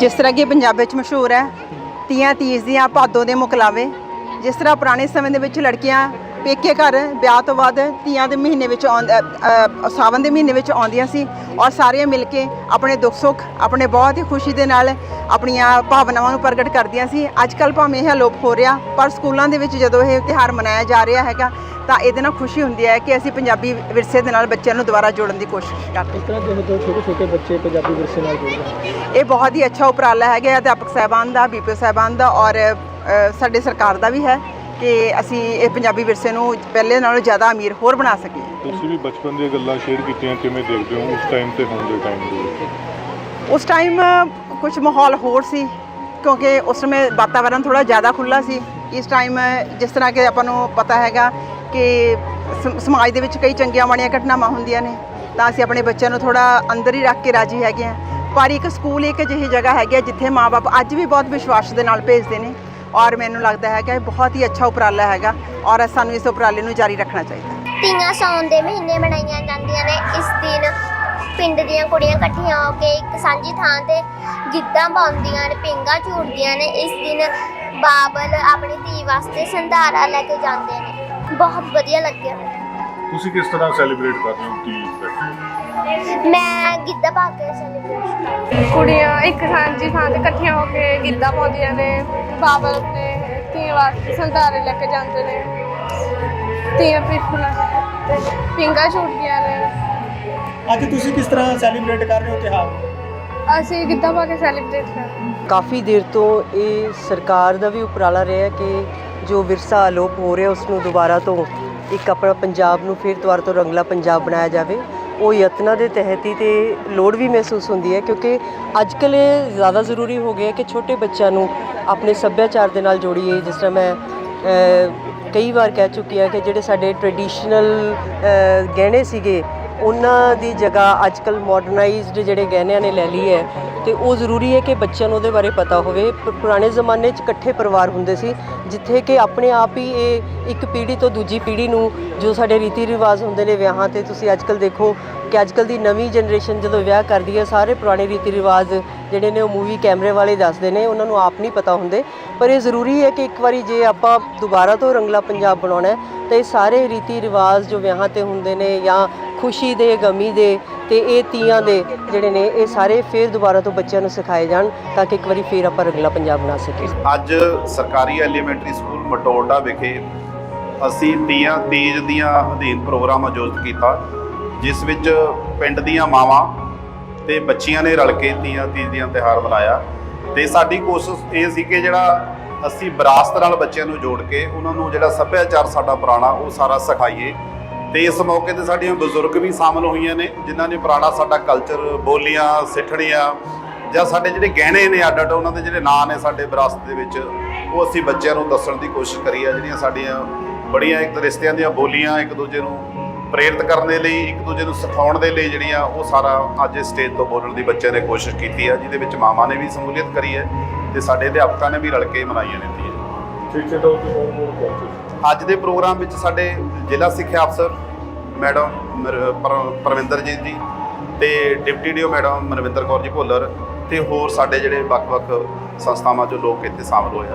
ਜਿਸ ਤਰ੍ਹਾਂ ਕਿ ਪੰਜਾਬ ਵਿੱਚ ਮਸ਼ਹੂਰ ਹੈ ਤੀਆਂ ਤੀਜ ਦੀਆਂ ਭਾਦੋਂ ਦੇ ਮੁਕਲਾਵੇ। ਜਿਸ ਤਰ੍ਹਾਂ ਪੁਰਾਣੇ ਸਮੇਂ ਦੇ ਵਿੱਚ ਲੜਕੀਆਂ ਪੇਕੇ ਘਰ ਵਿਆਹ ਤੋਂ ਬਾਅਦ ਤੀਆਂ ਦੇ ਮਹੀਨੇ ਵਿੱਚ ਆਉਂਦ- ਅ, ਸਾਵਨ ਦੇ ਮਹੀਨੇ ਵਿੱਚ ਆਉਂਦੀਆਂ ਸੀ ਔਰ ਸਾਰੀਆਂ ਮਿਲ ਕੇ ਆਪਣੇ ਦੁੱਖ ਸੁੱਖ ਆਪਣੇ ਬਹੁਤ ਹੀ ਖੁਸ਼ੀ ਦੇ ਨਾਲ ਆਪਣੀਆਂ ਭਾਵਨਾਵਾਂ ਨੂੰ ਪ੍ਰਗਟ ਕਰਦੀਆਂ ਸੀ। ਅੱਜ ਕੱਲ੍ਹ ਭਾਵੇਂ ਇਹ ਅਲੋਪ ਹੋ ਰਿਹਾ ਪਰ ਸਕੂਲਾਂ ਦੇ ਵਿੱਚ ਜਦੋਂ ਇਹ ਤਿਉਹਾਰ ਮਨਾਇਆ ਜਾ ਰਿਹਾ ਹੈਗਾ ਤਾਂ ਇਹਦੇ ਨਾਲ ਖੁਸ਼ੀ ਹੁੰਦੀ ਹੈ ਕਿ ਅਸੀਂ ਪੰਜਾਬੀ ਵਿਰਸੇ ਦੇ ਨਾਲ ਬੱਚਿਆਂ ਨੂੰ ਦੁਬਾਰਾ ਜੋੜਨ ਦੀ ਕੋਸ਼ਿਸ਼ ਕਰਦੇ ਹਾਂ। ਇਸ ਤਰ੍ਹਾਂ ਜਿਵੇਂ ਤੋਂ ਛੋਟੇ ਛੋਟੇ ਬੱਚੇ ਪੰਜਾਬੀ ਵਿਰਸੇ ਨਾਲ ਜੁੜ ਰਹੇ ਹਨ ਇਹ ਬਹੁਤ ਹੀ ਅੱਛਾ ਉਪਰਾਲਾ ਹੈਗਾ ਅਧਿਆਪਕ ਸਾਹਿਬਾਨ ਦਾ ਬੀਪੀਓ ਸਾਹਿਬਾਨ ਦਾ ਔਰ ਸਾਡੇ ਸਰਕਾਰ ਦਾ ਵੀ ਹੈ ਕਿ ਅਸੀਂ ਇਹ ਪੰਜਾਬੀ ਵਿਰਸੇ ਨੂੰ ਪਹਿਲੇ ਨਾਲੋਂ ਜ਼ਿਆਦਾ ਅਮੀਰ ਹੋਰ ਬਣਾ ਸਕੀਏ। ਤੁਸੀਂ ਵੀ ਬਚਪਨ ਦੀਆਂ ਗੱਲਾਂ ਸ਼ੇਅਰ ਕੀਤੀਆਂ ਕਿਵੇਂ ਦੇਖਦੇ ਹੋ ਉਸ ਟਾਈਮ ਤੇ ਹੁਣ ਦੇ ਟਾਈਮ ਦੇ ਵਿੱਚ? ਉਸ ਟਾਈਮ ਕੁਝ ਮਾਹੌਲ ਹੋਰ ਸੀ ਕਿਉਂਕਿ ਉਸ ਸਮੇਂ ਵਾਤਾਵਰਣ ਥੋੜਾ ਜ਼ਿਆਦਾ ਖੁੱਲਾ ਸੀ। ਇਸ ਟਾਈਮ ਜਿਸ ਤਰ੍ਹਾਂ ਕਿ ਆਪਾਂ ਨੂੰ ਪਤਾ ਹੈਗਾ ਕਿ ਸਮ- ਸਮਾਜ ਦੇ ਵਿੱਚ ਕਈ ਚੰਗੀਆਂ ਮਾੜੀਆਂ ਘਟਨਾਵਾਂ ਹੁੰਦੀਆਂ ਨੇ, ਤਾਂ ਅਸੀਂ ਆਪਣੇ ਬੱਚਿਆਂ ਨੂੰ ਥੋੜਾ ਅੰਦਰ ਹੀ ਰੱਖ ਕੇ ਰਾਜੀ ਹੈਗੇ ਆ ਪਰ ਇੱਕ ਸਕੂਲ ਇੱਕ ਅਜਿਹੀ ਜਗ੍ਹਾ ਹੈਗੀ ਆ ਜਿੱਥੇ ਮਾਪੇ ਅੱਜ ਵੀ ਬਹੁਤ ਵਿਸ਼ਵਾਸ ਦੇ ਨਾਲ ਭੇਜਦੇ ਨੇ ਔਰ ਮੈਨੂੰ ਲੱਗਦਾ ਹੈਗਾ ਇਹ ਬਹੁਤ ਹੀ ਅੱਛਾ ਉਪਰਾਲਾ ਹੈਗਾ ਔਰ ਸਾਨੂੰ ਇਸ ਉਪਰਾਲੇ ਨੂੰ ਜਾਰੀ ਰੱਖਣਾ ਚਾਹੀਦਾ। ਤੀਆਂ ਸਾਉਣ ਦੇ ਮਹੀਨੇ ਮਨਾਈਆਂ ਜਾਂਦੀਆਂ ਨੇ। ਇਸ ਦਿਨ ਪਿੰਡ ਦੀਆਂ ਕੁੜੀਆਂ ਇਕੱਠੀਆਂ ਹੋ ਕੇ ਇੱਕ ਸਾਂਝੀ ਥਾਂ ਤੇ ਗਿੱਧਾ ਪਾਉਂਦੀਆਂ ਨੇ, ਪਿੰਗਾ ਝੂਟਦੀਆਂ ਨੇ। ਇਸ ਦਿਨ ਬਾਬਲ ਆਪਣੀ ਧੀ ਵਾਸਤੇ ਸੰਧਾਰਾ ਲੈ ਕੇ ਜਾਂਦੇ ਨੇ। ਬਹੁਤ ਵਧੀਆ ਲੱਗਿਆ। ਤੁਸੀਂ ਕਿਸ ਤਰ੍ਹਾਂ ਸੈਲੀਬ੍ਰੇਟ ਕਰਦੇ ਹੋ ਤੀਜ ਮੈਂ ਗਿੱਧਾ ਪਾ ਕੇ ਸੈਲੀਬ੍ਰੇਟ ਕਰਦੀ ਕੁੜੀਆਂ ਇੱਕ ਸਾਂਝੀ ਥਾਂ ਤੇ ਇਕੱਠੀਆਂ ਹੋ ਕੇ ਗਿੱਧਾ ਪਾਉਂਦੀਆਂ ਨੇ। ਬਾਬਲ ਆਪਣੇ ਤੀਆਂ ਵਾਸਤੇ ਸੰਧਾਰੇ ਲੈ ਕੇ ਜਾਂਦੇ ਨੇ। ਤੀਆਂ ਪਿੱਛੇ ਪਿੰਗਾ ਛੂਟਦੀਆਂ ਨੇ। ਅੱਜ ਤੁਸੀਂ ਕਿਸ ਤਰ੍ਹਾਂ ਸੈਲੀਬ੍ਰੇਟ ਕਰ ਰਹੇ ਹੋ ਤਿਉਹਾਰ? ਅਸੀਂ ਗਿੱਧਾ ਪਾ ਕੇ ਸੈਲੀਬ੍ਰੇਟ ਕਰਦੇ ਕਾਫੀ ਦੇਰ ਤੋਂ ਇਹ ਸਰਕਾਰ ਦਾ ਵੀ ਉਪਰਾਲਾ ਰਿਹਾ ਕਿ ਜੋ ਵਿਰਸਾ ਅਲੋਪ ਹੋ ਰਿਹਾ ਉਸ ਨੂੰ ਦੁਬਾਰਾ ਤੋਂ ਇੱਕ ਆਪਣਾ ਪੰਜਾਬ ਨੂੰ ਫਿਰ ਦੁਬਾਰਾ ਤੋਂ ਰੰਗਲਾ ਪੰਜਾਬ ਬਣਾਇਆ ਜਾਵੇ। ਉਹ ਯਤਨਾਂ ਦੇ ਤਹਿਤ ਹੀ ਤੇ ਲੋੜ ਵੀ ਮਹਿਸੂਸ ਹੁੰਦੀ ਹੈ, ਕਿਉਂਕਿ ਅੱਜ ਕੱਲ੍ਹ ਇਹ ਜ਼ਿਆਦਾ ਜ਼ਰੂਰੀ ਹੋ ਗਿਆ ਕਿ ਛੋਟੇ ਬੱਚਿਆਂ ਨੂੰ ਆਪਣੇ ਸੱਭਿਆਚਾਰ ਦੇ ਨਾਲ ਜੋੜੀਏ। ਜਿਸ ਤਰ੍ਹਾਂ ਮੈਂ ਕਈ ਵਾਰ ਕਹਿ ਚੁੱਕੀ ਹਾਂ ਕਿ ਜਿਹੜੇ ਸਾਡੇ ਟ੍ਰੈਡੀਸ਼ਨਲ ਗਹਿਣੇ ਸੀਗੇ ਉਹਨਾਂ ਦੀ ਜਗ੍ਹਾ ਅੱਜ ਕੱਲ ਮਾਡਰਨਾਈਜ਼ਡ ਜਿਹੜੇ ਗਹਿਣਿਆਂ ਨੇ ਲੈ ਲਈ ਹੈ ਤੇ ਉਹ ਜ਼ਰੂਰੀ ਹੈ ਕਿ ਬੱਚਿਆਂ ਨੂੰ ਉਹਦੇ ਬਾਰੇ ਪਤਾ ਹੋਵੇ। ਪੁਰਾਣੇ ਜ਼ਮਾਨੇ 'ਚ ਇਕੱਠੇ ਪਰਿਵਾਰ ਹੁੰਦੇ ਸੀ, ਜਿੱਥੇ ਕਿ ਆਪਣੇ ਆਪ ਹੀ ਇਹ ਇੱਕ ਪੀੜ੍ਹੀ ਤੋਂ ਦੂਜੀ ਪੀੜ੍ਹੀ ਨੂੰ ਜੋ ਸਾਡੇ ਰੀਤੀ ਰਿਵਾਜ ਹੁੰਦੇ ਨੇ ਵਿਆਹਾਂ ਤੇ, ਤੁਸੀਂ ਅੱਜ ਕੱਲ ਦੇਖੋ ਕਿ ਅੱਜ ਕੱਲ ਦੀ ਨਵੀਂ ਜਨਰੇਸ਼ਨ ਜਦੋਂ ਵਿਆਹ ਕਰਦੀ ਹੈ, ਸਾਰੇ ਪੁਰਾਣੇ ਰੀਤੀ ਰਿਵਾਜ ਜਿਹੜੇ ਨੇ ਉਹ ਮੂਵੀ ਕੈਮਰੇ ਵਾਲੇ ਦੱਸਦੇ ਨੇ, ਉਹਨਾਂ ਨੂੰ ਆਪ ਨਹੀਂ ਪਤਾ ਹੁੰਦੇ। ਪਰ ਇਹ ਜ਼ਰੂਰੀ ਹੈ ਕਿ ਇੱਕ ਵਾਰੀ ਜੇ ਆਪਾਂ ਦੁਬਾਰਾ ਤੋਂ ਰੰਗਲਾ ਪੰਜਾਬ ਬਣਾਉਣਾ ਹੈ, ਤਾਂ ਇਹ ਸਾਰੇ ਰੀਤੀ ਰਿਵਾਜ ਜੋ ਵਿਆਹਾਂ ਤੇ ਹੁੰਦੇ ਨੇ ਜਾਂ ਖੁਸ਼ੀ ਦੇ, ਗਮੀ ਦੇ ਤੇ ਇਹ ਤੀਆਂ ਦੇ ਜਿਹੜੇ ਨੇ, ਇਹ ਸਾਰੇ ਫੇਰ ਦੁਬਾਰਾ ਤੋਂ ਬੱਚਿਆਂ ਨੂੰ ਸਿਖਾਏ ਜਾਣ ਤਾਂ ਕਿ ਇੱਕ ਵਾਰੀ ਫੇਰ ਆਪਾਂ ਰੰਗਲਾ ਪੰਜਾਬ ਬਣਾ ਸਕੀਏ। ਅੱਜ ਸਰਕਾਰੀ ਐਲੀਮੈਂਟਰੀ ਸਕੂਲ ਮਟੋਲਡਾ ਵਿਖੇ ਅਸੀਂ ਤੀਆਂ, ਤੀਜ ਦੀਆਂ ਅਧੀਨ ਪ੍ਰੋਗਰਾਮ ਆਯੋਜਿਤ ਕੀਤਾ, ਜਿਸ ਵਿੱਚ ਪਿੰਡ ਦੀਆਂ ਮਾਵਾਂ ਤੇ ਬੱਚੀਆਂ ਨੇ ਰਲ ਕੇ ਤੀਆਂ, ਤੀਜ ਦੀਆਂ ਤਿਉਹਾਰ ਮਨਾਇਆ। ਤੇ ਸਾਡੀ ਕੋਸ਼ਿਸ਼ ਇਹ ਸੀ ਕਿ ਜਿਹੜਾ ਅਸੀਂ ਵਿਰਾਸਤ ਨਾਲ ਬੱਚਿਆਂ ਨੂੰ ਜੋੜ ਕੇ ਉਹਨਾਂ ਨੂੰ ਜਿਹੜਾ ਸੱਭਿਆਚਾਰ ਸਾਡਾ ਪੁਰਾਣਾ, ਉਹ ਸਾਰਾ ਸਿਖਾਈਏ। ਤੇ ਇਸ ਮੌਕੇ ਤੇ ਸਾਡੀਆਂ ਬਜ਼ੁਰਗ ਵੀ ਸ਼ਾਮਲ ਹੋਈਆਂ ਨੇ, ਜਿਨ੍ਹਾਂ ਨੇ ਪੁਰਾਣਾ ਸਾਡਾ ਕਲਚਰ ਬੋਲੀਆਂ, ਸਿੱਠਣੀਆਂ, ਜਾਂ ਸਾਡੇ ਜਿਹੜੇ ਗਹਿਣੇ ਨੇ ਅੱਡ ਅੱਡ ਉਹਨਾਂ ਦੇ ਜਿਹੜੇ ਨਾਂ ਨੇ ਸਾਡੇ ਵਿਰਾਸਤ ਦੇ ਵਿੱਚ, ਉਹ ਅਸੀਂ ਬੱਚਿਆਂ ਨੂੰ ਦੱਸਣ ਦੀ ਕੋਸ਼ਿਸ਼ ਕਰੀ ਆ, ਜਿਹੜੀਆਂ ਸਾਡੀਆਂ ਬੜੀਆਂ ਇੱਕ ਰਿਸ਼ਤਿਆਂ ਦੀਆਂ ਬੋਲੀਆਂ, ਇੱਕ ਦੂਜੇ ਨੂੰ ਪ੍ਰੇਰਿਤ ਕਰਨ ਦੇ ਲਈ, ਇੱਕ ਦੂਜੇ ਨੂੰ ਸਿਖਾਉਣ ਦੇ ਲਈ ਜਿਹੜੀਆਂ ਉਹ ਸਾਰਾ ਅੱਜ ਇਸ ਸਟੇਜ ਤੋਂ ਬੋਲਣ ਦੀ ਬੱਚਿਆਂ ਨੇ ਕੋਸ਼ਿਸ਼ ਕੀਤੀ ਆ, ਜਿਹਦੇ ਵਿੱਚ ਮਾਵਾਂ ਨੇ ਵੀ ਸ਼ਮੂਲੀਅਤ ਕਰੀ ਹੈ, ਤੇ ਸਾਡੇ ਅਧਿਆਪਕਾਂ ਨੇ ਵੀ ਰਲ ਕੇ ਮਨਾਈਆਂ ਨੇ ਤੀਆਂ ਤੋਂ ਕੌਣ ਕੌਣ ਪਹੁੰਚੇ ਅੱਜ ਦੇ ਪ੍ਰੋਗਰਾਮ ਵਿੱਚ ਸਾਡੇ ਜ਼ਿਲ੍ਹਾ ਸਿੱਖਿਆ ਅਫਸਰ ਮੈਡਮ ਮਰ- ਪਰ- ਪਰਵਿੰਦਰਜੀਤ ਜੀ ਤੇ deputy DEO madam Manwinder Kaur ji Bhullar ਤੇ ਹੋਰ ਸਾਡੇ ਜਿਹੜੇ ਵੱਖ-ਵੱਖ ਸੰਸਥਾਵਾਂ ਚੋਂ ਲੋਕ ਇੱਥੇ ਸ਼ਾਮਲ ਹੋਏ ਆ।